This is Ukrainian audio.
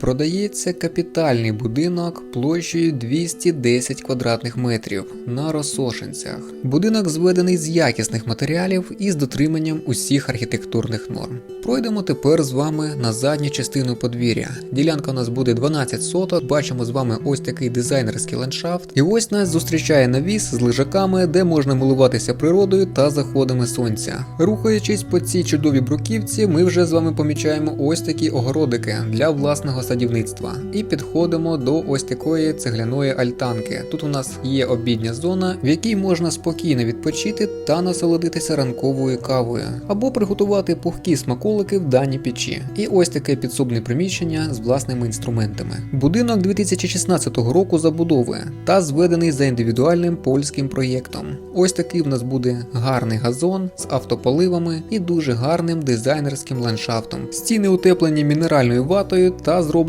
Продається капітальний будинок площею 210 квадратних метрів на Росошинцях. Будинок зведений з якісних матеріалів і з дотриманням усіх архітектурних норм. Пройдемо тепер з вами на задню частину подвір'я. Ділянка у нас буде 12 соток. Бачимо з вами ось такий дизайнерський ландшафт. І ось нас зустрічає навіс з лежаками, де можна милуватися природою та заходами сонця. Рухаючись по цій чудовій бруківці, ми вже з вами помічаємо ось такі огородики для власного садівництва. І підходимо до ось такої цегляної альтанки. Тут у нас є обідня зона, в якій можна спокійно відпочити та насолодитися ранковою кавою, або приготувати пухкі смаколики в даній печі. І ось таке підсобне приміщення з власними інструментами. Будинок 2016 року забудови та зведений за індивідуальним польським проєктом. Ось такий в нас буде гарний газон з автополивами і дуже гарним дизайнерським ландшафтом. Стіни утеплені мінеральною ватою та зроблені